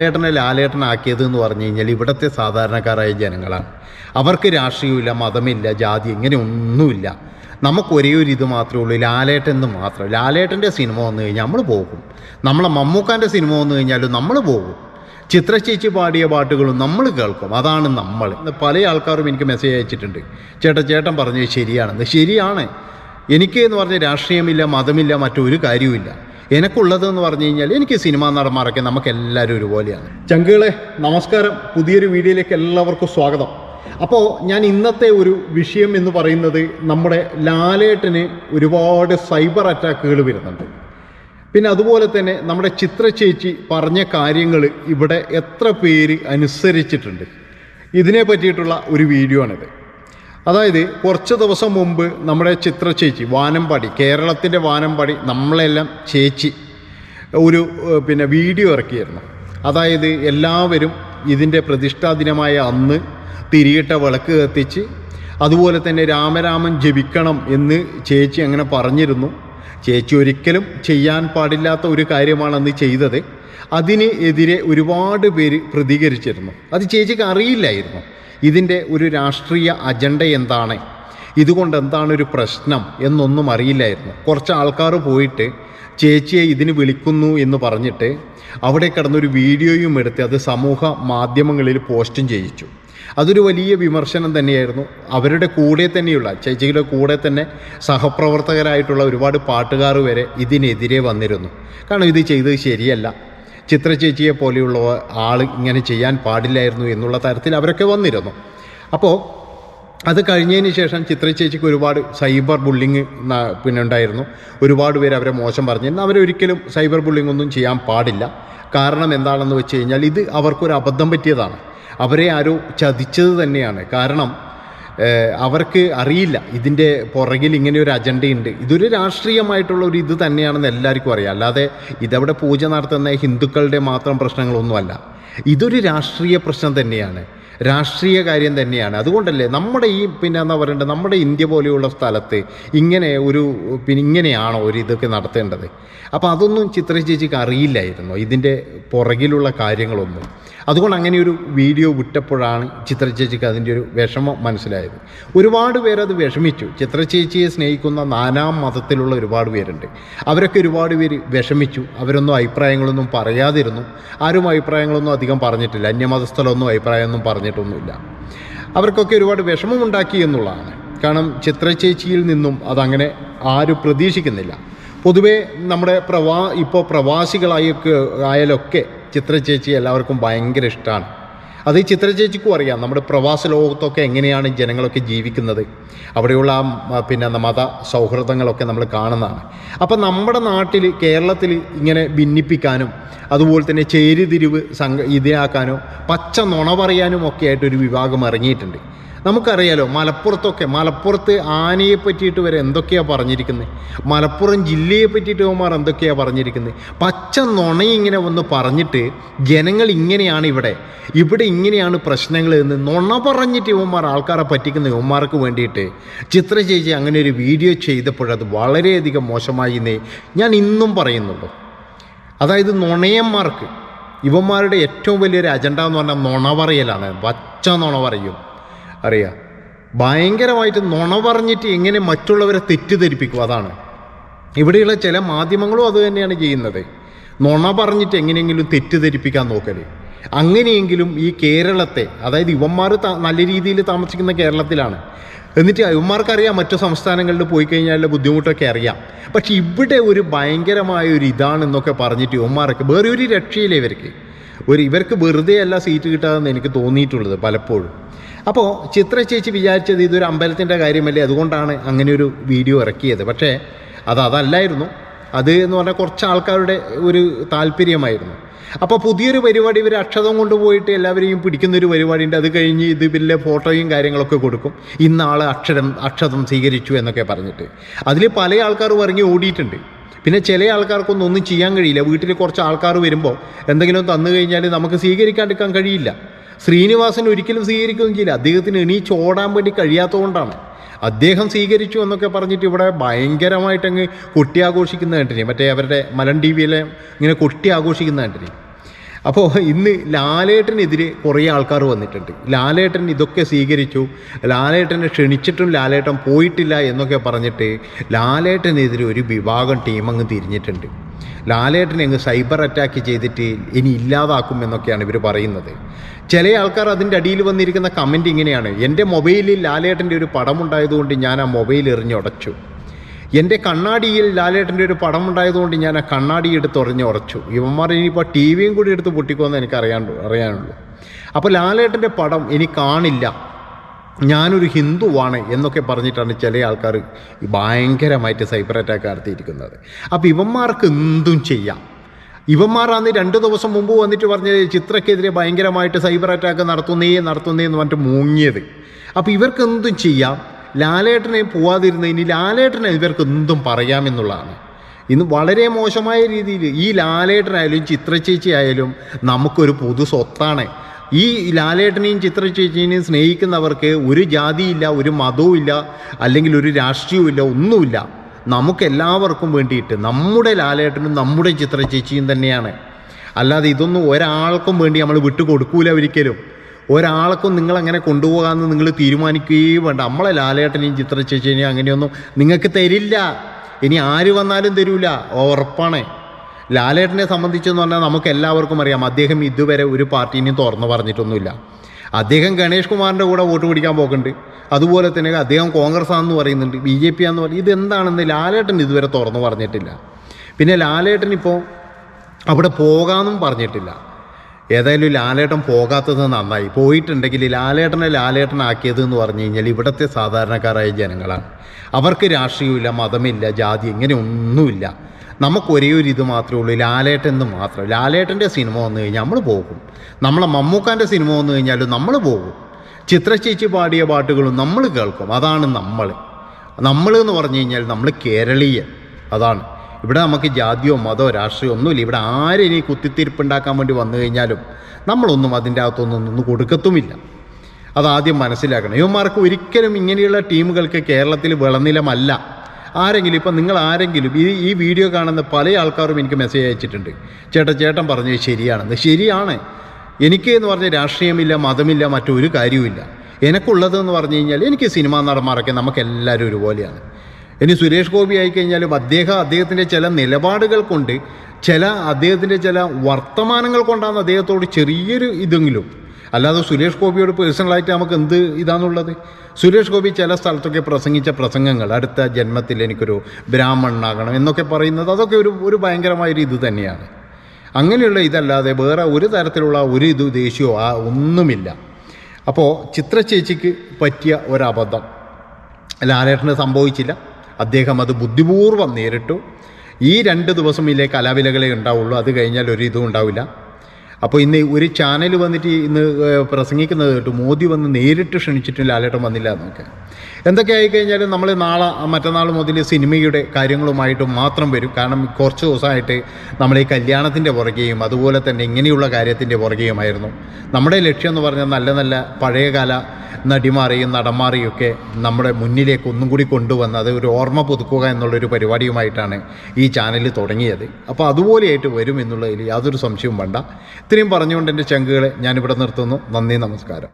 ലാലേട്ടനെ ലാലേട്ടനാക്കിയത് എന്ന് പറഞ്ഞു കഴിഞ്ഞാൽ ഇവിടുത്തെ സാധാരണക്കാരായ ജനങ്ങളാണ്. അവർക്ക് രാഷ്ട്രീയമില്ല മതമില്ല ജാതി ഇങ്ങനെ ഒന്നുമില്ല. നമുക്ക് ഒരേ ഒരു ഇത് മാത്രമേ ഉള്ളൂ ലാലേട്ടൻ എന്ന് മാത്രം. ലാലേട്ടന്റെ സിനിമ വന്നു കഴിഞ്ഞാൽ നമ്മൾ പോകും. നമ്മളെ മമ്മൂക്കാന്റെ സിനിമ വന്നു കഴിഞ്ഞാലും നമ്മൾ പോകും. ചിത്രചേച്ചി പാടിയ പാട്ടുകളും നമ്മൾ കേൾക്കും. അതാണ് നമ്മൾ. പല ആൾക്കാരും എനിക്ക് മെസ്സേജ് അയച്ചിട്ടുണ്ട്. ചേട്ടൻ ചേട്ടൻ പറഞ്ഞത് ശരിയാണെന്ന് ശരിയാണ്. എനിക്ക് എന്ന് പറഞ്ഞാൽ രാഷ്ട്രീയമില്ല മതമില്ല മറ്റൊരു കാര്യവുമില്ല. എനക്കുള്ളതെന്ന് പറഞ്ഞു കഴിഞ്ഞാൽ എനിക്ക് സിനിമാ നടന്മാരൊക്കെ നമുക്ക് എല്ലാവരും ഒരുപോലെയാണ്. ചങ്കുകളെ നമസ്കാരം. പുതിയൊരു വീഡിയോയിലേക്ക് എല്ലാവർക്കും സ്വാഗതം. അപ്പോൾ ഞാൻ ഇന്നത്തെ ഒരു വിഷയം എന്ന് പറയുന്നത് നമ്മുടെ ലാലേട്ടന് ഒരുപാട് സൈബർ അറ്റാക്കുകൾ വരുന്നുണ്ട്. പിന്നെ അതുപോലെ തന്നെ നമ്മുടെ ചിത്ര ചേച്ചി പറഞ്ഞ കാര്യങ്ങൾ ഇവിടെ എത്ര പേര് അനുസരിച്ചിട്ടുണ്ട്. ഇതിനെ പറ്റിയിട്ടുള്ള ഒരു വീഡിയോ ആണിത്. അതായത് കുറച്ച് ദിവസം മുമ്പ് നമ്മുടെ ചിത്ര ചേച്ചി വാനമ്പാടി കേരളത്തിന്റെ വാനമ്പാടി നമ്മളെല്ലാം ചേച്ചി ഒരു പിന്നെ വീഡിയോ ഇറക്കിയിരുന്നു. അതായത് എല്ലാവരും ഇതിന്റെ പ്രതിഷ്ഠാ ദിനമായ അന്ന് തിരിയിട്ട വിളക്ക് കത്തിച്ച് അതുപോലെ തന്നെ രാമരാമൻ ജപിക്കണം എന്ന് ചേച്ചി അങ്ങനെ പറഞ്ഞിരുന്നു. ചേച്ചി ഒരിക്കലും ചെയ്യാൻ പാടില്ലാത്ത ഒരു കാര്യമാണ് അന്ന് ചെയ്തത്. അതിന് എതിരെ ഒരുപാട് പേര് പ്രതികരിച്ചിരുന്നു. അത് ചേച്ചിക്ക് അറിയില്ലായിരുന്നു. ഇതിന്റെ ഒരു രാഷ്ട്രീയ അജണ്ട എന്താണ്? ഇതുകൊണ്ട് എന്താണ് ഒരു പ്രശ്നം എന്നൊന്നും അറിയില്ലായിരുന്നു. കുറച്ച് ആൾക്കാർ പോയിട്ട് ചേച്ചിയെ ഇതിന് വിളിക്കുന്നു എന്ന് പറഞ്ഞിട്ട് അവിടെ കിടന്നൊരു വീഡിയോയും എടുത്ത് അത് സമൂഹ മാധ്യമങ്ങളിൽ പോസ്റ്റും ചെയ്യിച്ചു. അതൊരു വലിയ വിമർശനം തന്നെയായിരുന്നു. അവരുടെ കൂടെ തന്നെയുള്ള ചേച്ചിയുടെ കൂടെ തന്നെ സഹപ്രവർത്തകരായിട്ടുള്ള ഒരുപാട് പാട്ടുകാർ വരെ ഇതിനെതിരെ വന്നിരുന്നു. കാരണം ഇത് ചെയ്തത് ശരിയല്ല. ചിത്ര ചേച്ചിയെ പോലെയുള്ള ആൾ ഇങ്ങനെ ചെയ്യാൻ പാടില്ലായിരുന്നു എന്നുള്ള തരത്തിൽ അവരൊക്കെ വന്നിരുന്നു. അപ്പോൾ അത് കഴിഞ്ഞതിന് ശേഷം ചിത്ര ചേച്ചിക്ക് ഒരുപാട് സൈബർ ബുള്ളിങ് പിന്നെ ഉണ്ടായിരുന്നു. ഒരുപാട് പേര് അവരെ മോശം പറഞ്ഞിരുന്നു അവരൊരിക്കലും സൈബർ ബുള്ളിങ് ഒന്നും ചെയ്യാൻ പാടില്ല. കാരണം എന്താണെന്ന് വെച്ച് കഴിഞ്ഞാൽ ഇത് അവർക്കൊരു അബദ്ധം പറ്റിയതാണ്. അവരെ ആരോ ചതിച്ചത് തന്നെയാണ്. കാരണം അവർക്ക് അറിയില്ല. ഇതിന്റെ പുറകിൽ ഇങ്ങനെ ഒരു അജണ്ടയുണ്ട്. ഇതൊരു രാഷ്ട്രീയമായിട്ടുള്ള ഒരു ഇത് തന്നെയാണെന്ന് എല്ലാവർക്കും അറിയാം. അല്ലാതെ ഇതവിടെ പൂജ നടത്തുന്ന ഹിന്ദുക്കളുടെ മാത്രം പ്രശ്നങ്ങളൊന്നുമല്ല. ഇതൊരു രാഷ്ട്രീയ പ്രശ്നം തന്നെയാണ്. രാഷ്ട്രീയ കാര്യം തന്നെയാണ്. അതുകൊണ്ടല്ലേ നമ്മുടെ ഈ പിന്നെ എന്താ പറയേണ്ടത് നമ്മുടെ ഇന്ത്യ പോലെയുള്ള സ്ഥലത്ത് ഇങ്ങനെ ഒരു പിന്നെ ഇങ്ങനെയാണോ ഒരു ഇതൊക്കെ നടത്തേണ്ടത്? അപ്പോൾ അതൊന്നും ചിത്ര ചേച്ചിക്ക് അറിയില്ലായിരുന്നു ഇതിന്റെ പുറകിലുള്ള കാര്യങ്ങളൊന്നും. അതുകൊണ്ട് അങ്ങനെ ഒരു വീഡിയോ വിട്ടപ്പോഴാണ് ചിത്ര ചേച്ചിക്ക് അതിന്റെ ഒരു വിഷമം മനസ്സിലായത്. ഒരുപാട് പേരത് വിഷമിച്ചു. ചിത്ര ചേച്ചിയെ സ്നേഹിക്കുന്ന നാനാം മതത്തിലുള്ള ഒരുപാട് പേരുണ്ട്. അവരൊക്കെ ഒരുപാട് പേര് വിഷമിച്ചു. അവരൊന്നും അഭിപ്രായങ്ങളൊന്നും പറയാതിരുന്നു. ആരും അഭിപ്രായങ്ങളൊന്നും അധികം പറഞ്ഞിട്ടില്ല. അന്യമതസ്ഥലൊന്നും അഭിപ്രായമൊന്നും പറഞ്ഞിട്ടൊന്നുമില്ല. അവർക്കൊക്കെ ഒരുപാട് വിഷമമുണ്ടാക്കി എന്നുള്ളതാണ്. കാരണം ചിത്രചേച്ചിയിൽ നിന്നും അതങ്ങനെ ആരും പ്രതീക്ഷിക്കുന്നില്ല. പൊതുവേ നമ്മുടെ പ്രവാ ഇപ്പോൾ പ്രവാസികളായൊക്കെ ആയാലൊക്കെ ചിത്രചേച്ചി എല്ലാവർക്കും ഭയങ്കര ഇഷ്ടമാണ് അത് ഈ ചിത്രചേച്ചിക്കും അറിയാം. നമ്മുടെ പ്രവാസ ലോകത്തൊക്കെ എങ്ങനെയാണ് ജനങ്ങളൊക്കെ ജീവിക്കുന്നത്. അവിടെയുള്ള പിന്നെ മത സൗഹൃദങ്ങളൊക്കെ നമ്മൾ കാണുന്നതാണ്. അപ്പം നമ്മുടെ നാട്ടിൽ കേരളത്തിൽ ഇങ്ങനെ ഭിന്നിപ്പിക്കാനും അതുപോലെ തന്നെ ചേരിതിരിവ് സംഘ ഇതാക്കാനോ പച്ച നുണ പറയാനും ഒക്കെ ആയിട്ടൊരു വിഭാഗം ഇറങ്ങിയിട്ടുണ്ട്. നമുക്കറിയാലോ മലപ്പുറത്തൊക്കെ മലപ്പുറത്ത് ആനയെ പറ്റിയിട്ട് വരെ എന്തൊക്കെയാണ് പറഞ്ഞിരിക്കുന്നത് മലപ്പുറം ജില്ലയെ പറ്റിയിട്ട് അവന്മാർ എന്തൊക്കെയാണ് പറഞ്ഞിരിക്കുന്നത് പച്ച നുണയിങ്ങനെ വന്ന് പറഞ്ഞിട്ട് ജനങ്ങൾ ഇങ്ങനെയാണ് ഇവിടെ. ഇവിടെ ഇങ്ങനെയാണ് പ്രശ്നങ്ങൾ എന്ന് നുണ പറഞ്ഞിട്ട് ഇവന്മാർ ആൾക്കാരെ പറ്റിക്കുന്ന ഇവന്മാർക്ക് വേണ്ടിയിട്ട് ചിത്ര ചേച്ചി അങ്ങനെ ഒരു വീഡിയോ ചെയ്തപ്പോഴത് വളരെയധികം മോശമായി എന്നേ ഞാൻ ഇന്നും പറയുന്നുള്ളൂ. അതായത് നുണയന്മാർക്ക് ഇവന്മാരുടെ ഏറ്റവും വലിയൊരു അജണ്ട എന്ന് പറഞ്ഞാൽ നുണ പറയലാണ്. പച്ച നുണ പറയും. അറിയാം. ഭയങ്കരമായിട്ട് നുണ പറഞ്ഞിട്ട് എങ്ങനെ മറ്റുള്ളവരെ തെറ്റിദ്ധരിപ്പിക്കും അതാണ്. ഇവിടെയുള്ള ചില മാധ്യമങ്ങളും അത് തന്നെയാണ് ചെയ്യുന്നത്. നുണ പറഞ്ഞിട്ട് എങ്ങനെയെങ്കിലും തെറ്റിദ്ധരിപ്പിക്കാൻ നോക്കൽ. അങ്ങനെയെങ്കിലും ഈ കേരളത്തെ അതായത് ഇവന്മാർ നല്ല രീതിയിൽ താമസിക്കുന്ന കേരളത്തിലാണ്. എന്നിട്ട് ഇവന്മാർക്കറിയാം മറ്റു സംസ്ഥാനങ്ങളിൽ പോയി കഴിഞ്ഞാൽ ബുദ്ധിമുട്ടൊക്കെ അറിയാം. പക്ഷെ ഇവിടെ ഒരു ഭയങ്കരമായ ഒരു ഇതാണെന്നൊക്കെ പറഞ്ഞിട്ട് ഇവന്മാർക്ക് വേറെ ഒരു രക്ഷയില്ല ഇവർക്ക്. ഒരു ഇവർക്ക് വെറുതെ അല്ല സീറ്റ് കിട്ടാതെന്ന് എനിക്ക് തോന്നിയിട്ടുള്ളത് പലപ്പോഴും. അപ്പോൾ ചിത്ര ചേച്ചി വിചാരിച്ചത് ഇതൊരു അമ്പലത്തിന്റെ കാര്യമല്ലേ? അതുകൊണ്ടാണ് അങ്ങനെ ഒരു വീഡിയോ ഇറക്കിയത്. പക്ഷേ അത് അതല്ലായിരുന്നു. അത് എന്ന് പറഞ്ഞാൽ കുറച്ച് ആൾക്കാരുടെ ഒരു താല്പര്യമായിരുന്നു. അപ്പോൾ പുതിയൊരു പരിപാടി ഇവർ അക്ഷതം കൊണ്ടുപോയിട്ട് എല്ലാവരെയും പിടിക്കുന്നൊരു പരിപാടിയുണ്ട്. അത് കഴിഞ്ഞ് ഇത് വലിയ ഫോട്ടോയും കാര്യങ്ങളൊക്കെ കൊടുക്കും. ഇന്നാൾ അക്ഷരം അക്ഷതം സ്വീകരിച്ചു എന്നൊക്കെ പറഞ്ഞിട്ട്. അതിൽ പല ആൾക്കാർ ഇറങ്ങി ഓടിയിട്ടുണ്ട്. പിന്നെ ചില ആൾക്കാർക്കൊന്നും ഒന്നും ചെയ്യാൻ കഴിയില്ല. വീട്ടിൽ കുറച്ച് ആൾക്കാർ വരുമ്പോൾ എന്തെങ്കിലും തന്നു കഴിഞ്ഞാൽ നമുക്ക് സ്വീകരിക്കാണ്ടിരിക്കാൻ കഴിയില്ല. ശ്രീനിവാസൻ ഒരിക്കലും സ്വീകരിക്കുകയും ചെയ്യില്ല. അദ്ദേഹത്തിന് എണീച്ച് ഓടാൻ വേണ്ടി കഴിയാത്തതുകൊണ്ടാണ്. അദ്ദേഹം സ്വീകരിച്ചു എന്നൊക്കെ പറഞ്ഞിട്ട് ഇവിടെ ഭയങ്കരമായിട്ടങ്ങ് കൊട്ടി ആഘോഷിക്കുന്ന ആന്റണി മറ്റേ അവരുടെ മലൻ ടി വിയിലെ ഇങ്ങനെ കൊട്ടി ആഘോഷിക്കുന്ന ആന്റണി അപ്പോൾ ഇന്ന് ലാലേട്ടനെതിരെ കുറേ ആൾക്കാർ വന്നിട്ടുണ്ട്. ലാലേട്ടൻ ഇതൊക്കെ സ്വീകരിച്ചു. ലാലേട്ടനെ ക്ഷണിച്ചിട്ടും ലാലേട്ടൻ പോയിട്ടില്ല എന്നൊക്കെ പറഞ്ഞിട്ട് ലാലേട്ടനെതിരെ ഒരു വിഭാഗം ടീം അങ്ങ് തിരിഞ്ഞിട്ടുണ്ട്. ലാലേട്ടനെ അങ്ങ് സൈബർ അറ്റാക്ക് ചെയ്തിട്ട് ഇനി ഇല്ലാതാക്കും എന്നൊക്കെയാണ് ഇവർ പറയുന്നത്. ചില ആൾക്കാർ അതിന്റെ അടിയിൽ വന്നിരിക്കുന്ന കമന്റ് ഇങ്ങനെയാണ്. എന്റെ മൊബൈലിൽ ലാലേട്ടന്റെ ഒരു പടമുണ്ടായതുകൊണ്ട് ഞാൻ ആ മൊബൈൽ എറിഞ്ഞുടച്ചു എന്റെ കണ്ണാടിയിൽ ലാലേട്ടന്റെ ഒരു പടം ഉണ്ടായതുകൊണ്ട് ഞാൻ ആ കണ്ണാടി എടുത്ത് ഉറഞ്ഞുറച്ചു ഇവന്മാർ ഇനിയിപ്പോൾ ടി വിയും കൂടി എടുത്ത് പൊട്ടിക്കുമെന്ന് എനിക്ക് അറിയാൻ അറിയാനുള്ളൂ. അപ്പോൾ ലാലേട്ടന്റെ പടം ഇനി കാണില്ല. ഞാനൊരു ഹിന്ദുവാണ് എന്നൊക്കെ പറഞ്ഞിട്ടാണ് ചില ആൾക്കാർ ഭയങ്കരമായിട്ട് സൈബർ അറ്റാക്ക് നടത്തിയിരിക്കുന്നത്. അപ്പോൾ ഇവന്മാർക്ക് എന്തും ചെയ്യാം. ഇവന്മാർ അന്ന് രണ്ട് ദിവസം മുമ്പ് വന്നിട്ട് പറഞ്ഞ ചിത്രക്കെതിരെ ഭയങ്കരമായിട്ട് സൈബർ അറ്റാക്ക് നടത്തുന്നേ നടത്തുന്നേ എന്ന് പറഞ്ഞിട്ട് മൂങ്ങിയത്. അപ്പോൾ ഇവർക്ക് എന്തും ചെയ്യാം. ലാലേട്ടനെ പോവാതിരുന്ന പോവാതിരുന്നതിന് ലാലേട്ടനെ ഇവർക്ക് എന്തും പറയാമെന്നുള്ളതാണ് ഇന്ന് വളരെ മോശമായ രീതിയിൽ ഈ ലാലേട്ടനായാലും ചിത്രചേച്ചി ആയാലും നമുക്കൊരു പൊതു സ്വത്താണ്. ഈ ലാലേട്ടനെയും ചിത്രചേച്ചിനെയും സ്നേഹിക്കുന്നവർക്ക് ഒരു ജാതിയില്ല ഒരു മതവും ഇല്ല അല്ലെങ്കിൽ ഒരു രാഷ്ട്രീയവും ഇല്ല ഒന്നുമില്ല. നമുക്കെല്ലാവർക്കും വേണ്ടിയിട്ട് നമ്മുടെ ലാലേട്ടനും നമ്മുടെ ചിത്രചേച്ചിയും തന്നെയാണ്. അല്ലാതെ ഇതൊന്നും ഒരാൾക്കും വേണ്ടി നമ്മൾ വിട്ടു കൊടുക്കൂല ഒരിക്കലും. ഒരാൾക്കും നിങ്ങളങ്ങനെ കൊണ്ടുപോകാമെന്ന് നിങ്ങൾ തീരുമാനിക്കുകയും വേണ്ട. നമ്മളെ ലാലേട്ടനെയും ചിത്രചേച്ചിനെയും അങ്ങനെയൊന്നും നിങ്ങൾക്ക് തരില്ല. ഇനി ആര് വന്നാലും തരൂല. ഉറപ്പാണ്. ലാലേട്ടനെ സംബന്ധിച്ചെന്ന് പറഞ്ഞാൽ നമുക്ക് എല്ലാവർക്കും അറിയാം. അദ്ദേഹം ഇതുവരെ ഒരു പാർട്ടീനെയും തുറന്നു പറഞ്ഞിട്ടൊന്നുമില്ല. അദ്ദേഹം ഗണേഷ് കുമാറിന്റെ കൂടെ വോട്ട് പിടിക്കാൻ പോകുന്നുണ്ട് അതുപോലെ തന്നെ അദ്ദേഹം കോൺഗ്രസ് ആണെന്ന് പറയുന്നുണ്ട് ബി ജെ പി ആണെന്ന് പറയും ഇതെന്താണെന്ന് ലാലേട്ടൻ ഇതുവരെ തുറന്നു പറഞ്ഞിട്ടില്ല. പിന്നെ ലാലേട്ടൻ ഇപ്പോൾ അവിടെ പോകാമെന്നും പറഞ്ഞിട്ടില്ല. ഏതായാലും ലാലേട്ടൻ പോകാത്തത് നന്നായി. പോയിട്ടുണ്ടെങ്കിൽ ലാലേട്ടനെ ലാലേട്ടനാക്കിയത് എന്ന് പറഞ്ഞു കഴിഞ്ഞാൽ ഇവിടുത്തെ സാധാരണക്കാരായ ജനങ്ങളാണ്. അവർക്ക് രാഷ്ട്രീയമില്ല മതമില്ല ജാതി ഇങ്ങനെ ഒന്നുമില്ല. നമുക്ക് ഒരേ ഒരു ഇത് മാത്രമേ ഉള്ളൂ. ലാലേട്ടൻ എന്ന് മാത്രം. ലാലേട്ടന്റെ സിനിമ വന്നു കഴിഞ്ഞാൽ നമ്മൾ പോകും. നമ്മളെ മമ്മൂക്കാന്റെ സിനിമ വന്നു കഴിഞ്ഞാലും നമ്മൾ പോകും. ചിത്രചേച്ചി പാടിയ പാട്ടുകളും നമ്മൾ കേൾക്കും. അതാണ് നമ്മൾ. നമ്മൾ എന്ന് പറഞ്ഞു കഴിഞ്ഞാൽ നമ്മൾ കേരളീയൻ. അതാണ്. ഇവിടെ നമുക്ക് ജാതിയോ മതമോ രാഷ്ട്രീയമോ ഒന്നുമില്ല. ഇവിടെ ആരിനി കുത്തിത്തിരിപ്പുണ്ടാക്കാൻ വേണ്ടി വന്നു കഴിഞ്ഞാലും നമ്മളൊന്നും അതിന്റെ അകത്തൊന്നും നിന്ന് കൊടുക്കത്തുമില്ല. അതാദ്യം മനസ്സിലാക്കണം. യുവമാർക്ക് ഒരിക്കലും ഇങ്ങനെയുള്ള ടീമുകൾക്ക് കേരളത്തിൽ വിളനിലമല്ല. ആരെങ്കിലും ഇപ്പം നിങ്ങൾ ആരെങ്കിലും ഈ ഈ വീഡിയോ കാണുന്ന പല ആൾക്കാരും എനിക്ക് മെസ്സേജ് അയച്ചിട്ടുണ്ട്. ചേട്ടൻ ചേട്ടൻ പറഞ്ഞത് ശരിയാണെന്ന്. ശരിയാണ്. എനിക്ക് എന്ന് പറഞ്ഞ രാഷ്ട്രീയമില്ല മതമില്ല മറ്റൊരു കാര്യവുമില്ല. എനിക്കുള്ളതെന്ന് പറഞ്ഞു കഴിഞ്ഞാൽ എനിക്ക് സിനിമാ നടന്മാരൊക്കെ നമുക്ക് എല്ലാവരും ഒരുപോലെയാണ്. ഇനി സുരേഷ് ഗോപി ആയിക്കഴിഞ്ഞാലും അദ്ദേഹം അദ്ദേഹത്തിന്റെ ചില നിലപാടുകൾ കൊണ്ട് ചില അദ്ദേഹത്തിന്റെ ചില വർത്തമാനങ്ങൾ കൊണ്ടാണ് അദ്ദേഹത്തോട് ചെറിയൊരു ഇതെങ്കിലും അല്ലാതെ സുരേഷ് ഗോപിയോട് പേഴ്സണലായിട്ട് നമുക്ക് എന്ത് ഇതാണുള്ളത് സുരേഷ് ഗോപി ചില സ്ഥലത്തൊക്കെ പ്രസംഗിച്ച പ്രസംഗങ്ങൾ അടുത്ത ജന്മത്തിൽ എനിക്കൊരു ബ്രാഹ്മണനാകണം എന്നൊക്കെ പറയുന്നത് അതൊക്കെ ഒരു ഒരു ഭയങ്കരമായൊരു ഇത് തന്നെയാണ്. അങ്ങനെയുള്ള ഇതല്ലാതെ വേറെ ഒരു തരത്തിലുള്ള ഒരു ഇത് ദേഷ്യമോ ആ ഒന്നുമില്ല. അപ്പോൾ ചിത്രചേച്ചിക്ക് പറ്റിയ ഒരബദ്ധം. ലാലേട്ടന് സംഭവിച്ചില്ല. അദ്ദേഹം അത് ബുദ്ധിപൂർവം നേരിട്ടു. ഈ രണ്ട് ദിവസം ഇല്ലേ കലാവിലകളെ ഉണ്ടാവുള്ളൂ. അത് കഴിഞ്ഞാൽ ഒരു ഇതും ഉണ്ടാവില്ല. അപ്പോൾ ഇന്ന് ഒരു ചാനൽ വന്നിട്ട് ഇന്ന് പ്രസംഗിക്കുന്നത് കേട്ടു. മോദി വന്ന് നേരിട്ട് ക്ഷണിച്ചിട്ടും ലാലേട്ടൻ വന്നില്ല എന്നൊക്കെ. എന്തൊക്കെ ആയിക്കഴിഞ്ഞാലും നമ്മൾ നാളെ മറ്റന്നാൾ മുതൽ സിനിമയുടെ കാര്യങ്ങളുമായിട്ട് മാത്രം വരും. കാരണം കുറച്ച് ദിവസമായിട്ട് നമ്മൾ ഈ കല്യാണത്തിന്റെ പുറകെയും അതുപോലെ തന്നെ ഇങ്ങനെയുള്ള കാര്യത്തിന്റെ പുറകെയുമായിരുന്നു. നമ്മുടെ ലക്ഷ്യം എന്ന് പറഞ്ഞാൽ നല്ല നല്ല പഴയകാല നടിമാരെയും നടന്മാരെയും ഒക്കെ നമ്മുടെ മുന്നിലേക്ക് ഒന്നും കൂടി കൊണ്ടുവന്ന് അത് ഒരു ഓർമ്മ പുതുക്കുക എന്നുള്ളൊരു പരിപാടിയുമായിട്ടാണ് ഈ ചാനൽ തുടങ്ങിയത്. അപ്പോൾ അതുപോലെയായിട്ട് വരും എന്നുള്ളതിൽ യാതൊരു സംശയവും വേണ്ട. ഇത്രയും പറഞ്ഞുകൊണ്ട് എന്റെ ചങ്കുകളെ ഞാനിവിടെ നിർത്തുന്നു. നന്ദി നമസ്കാരം.